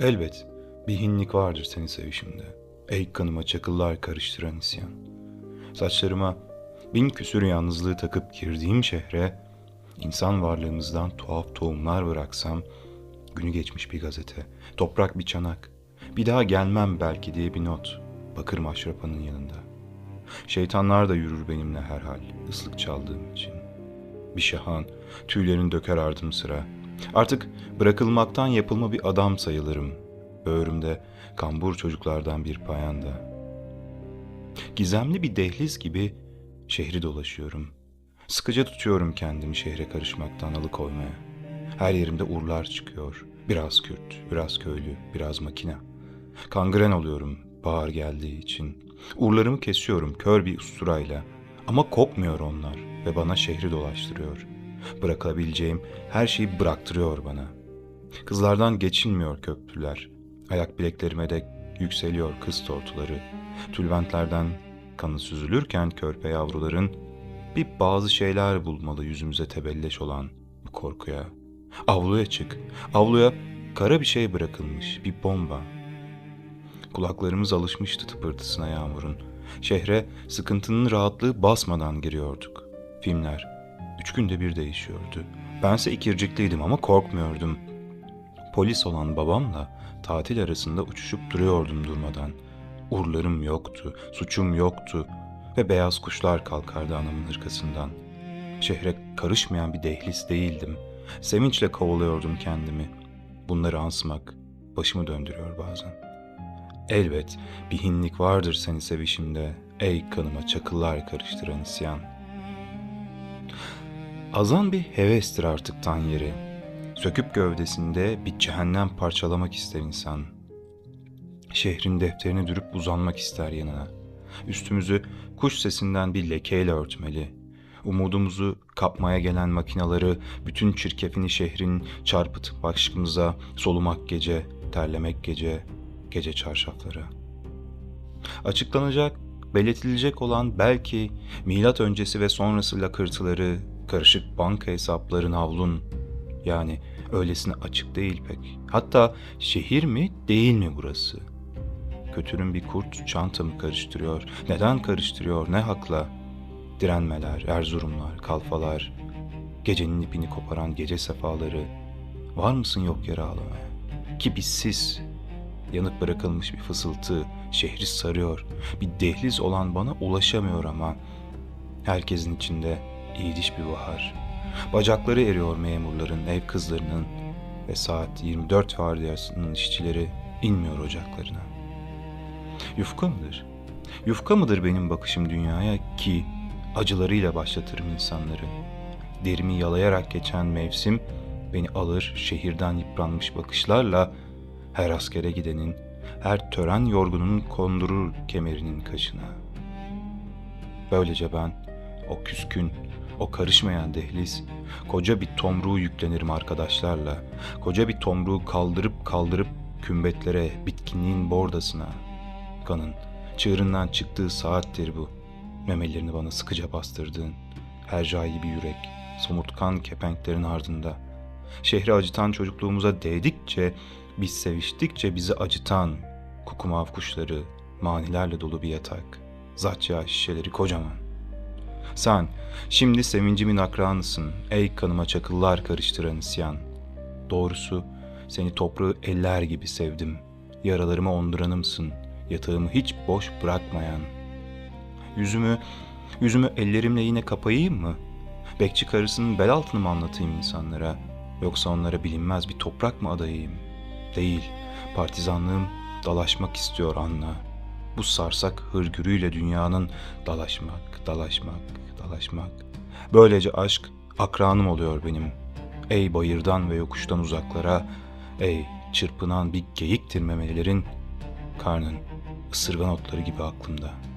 Elbet bir hinlik vardır seni sevişimde. Ey kanıma çakıllar karıştıran isyan. Saçlarıma bin küsür yalnızlığı takıp girdiğim şehre insan varlığımızdan tuhaf tohumlar bıraksam günü geçmiş bir gazete, toprak bir çanak, bir daha gelmem belki diye bir not bakır maşrapanın yanında. Şeytanlar da yürür benimle herhal ıslık çaldığım için. Bir şahan, tüylerini döker ardım sıra. Artık bırakılmaktan yapılma bir adam sayılırım. Böğrümde kambur çocuklardan bir payanda. Gizemli bir dehliz gibi şehri dolaşıyorum. Sıkıca tutuyorum kendimi şehre karışmaktan alıkoymaya. Her yerimde urlar çıkıyor. Biraz Kürt, biraz köylü, biraz makine. Kangren oluyorum bahar geldiği için. Urlarımı kesiyorum kör bir usturayla. Ama kopmuyor onlar ve bana şehri dolaştırıyor. Bırakabileceğim her şeyi bıraktırıyor bana. Kızlardan geçilmiyor köprüler. Ayak bileklerime de yükseliyor kız tortuları. Tülbentlerden kanı süzülürken körpe yavruların bir bazı şeyler bulmalı yüzümüze tebelleş olan bu korkuya. Avluya çık. Avluya kara bir şey bırakılmış, bir bomba. Kulaklarımız alışmıştı tıpırtısına yağmurun. Şehre sıkıntının rahatlığı basmadan giriyorduk. Filmler üç günde bir değişiyordu. Bense ikircikliydim ama korkmuyordum. Polis olan babamla tatil arasında uçuşup duruyordum durmadan. Urlarım yoktu, suçum yoktu ve beyaz kuşlar kalkardı anamın hırkasından. Şehre karışmayan bir dehliz değildim. Sevinçle kovalıyordum kendimi. Bunları ansmak başımı döndürüyor bazen. Elbet bir hinlik vardır seni sevişimde, ey kanıma çakıllar karıştıran isyan. Azan bir hevestir artık tan yeri. Söküp gövdesinde bir cehennem parçalamak ister insan. Şehrin defterini dürüp uzanmak ister yanına. Üstümüzü kuş sesinden bir lekeyle örtmeli. Umudumuzu kapmaya gelen makinaları, bütün çirkefini şehrin çarpıtıp aşkımıza, solumak gece, terlemek gece, gece çarşafları. Açıklanacak, belirtilecek olan belki milat öncesi ve sonrası lakırtıları, karışık banka hesapların havlun. Yani öylesine açık değil pek. Hatta şehir mi değil mi burası? Kötünün bir kurt çantamı karıştırıyor. Neden karıştırıyor? Ne hakla? Direnmeler, Erzurumlar, kalfalar, gecenin ipini koparan gece sefaları. Var mısın yok yere ağlamaya? Ki bizsiz, yanıp bırakılmış bir fısıltı şehri sarıyor. Bir dehliz olan bana ulaşamıyor ama. Herkesin içinde iyiliş bir bahar. Bacakları eriyor memurların, ev kızlarının ve saat 24 vardiyasının işçileri inmiyor ocaklarına. Yufka mıdır? Yufka mıdır benim bakışım dünyaya ki acılarıyla başlatırım insanları. Derimi yalayarak geçen mevsim beni alır şehirden yıpranmış bakışlarla her askere gidenin, her tören yorgununun kondurur kemerinin kaşına. Böylece ben o küskün, o karışmayan dehliz, koca bir tomruğu yüklenirim arkadaşlarla, koca bir tomruğu kaldırıp kaldırıp kümbetlere, bitkinliğin bordasına. Kanın çığırından çıktığı saattir bu. Memelerini bana sıkıca bastırdığın, hercai gibi yürek, somurtkan kepenklerin ardında. Şehri acıtan çocukluğumuza değdikçe, biz seviştikçe bizi acıtan kukumav kuşları, manilerle dolu bir yatak, zatya şişeleri kocaman. Sen şimdi sevincimin akranısın, ey kanıma çakıllar karıştıran isyan. Doğrusu seni toprağı eller gibi sevdim, yaralarıma onduranımsın, yatağımı hiç boş bırakmayan. Yüzümü, yüzümü ellerimle yine kapayayım mı? Bekçi karısının bel altını mı anlatayım insanlara? Yoksa onlara bilinmez bir toprak mı adayayım? Değil, partizanlığım dalaşmak istiyor Anna. Bu sarsak hırgürüyle dünyanın dalaşmak, dalaşmak, dalaşmak. Böylece aşk akranım oluyor benim. Ey bayırdan ve yokuştan uzaklara, ey çırpınan bir geyiktir memelerin, karnın ısırgan otları gibi aklımda.''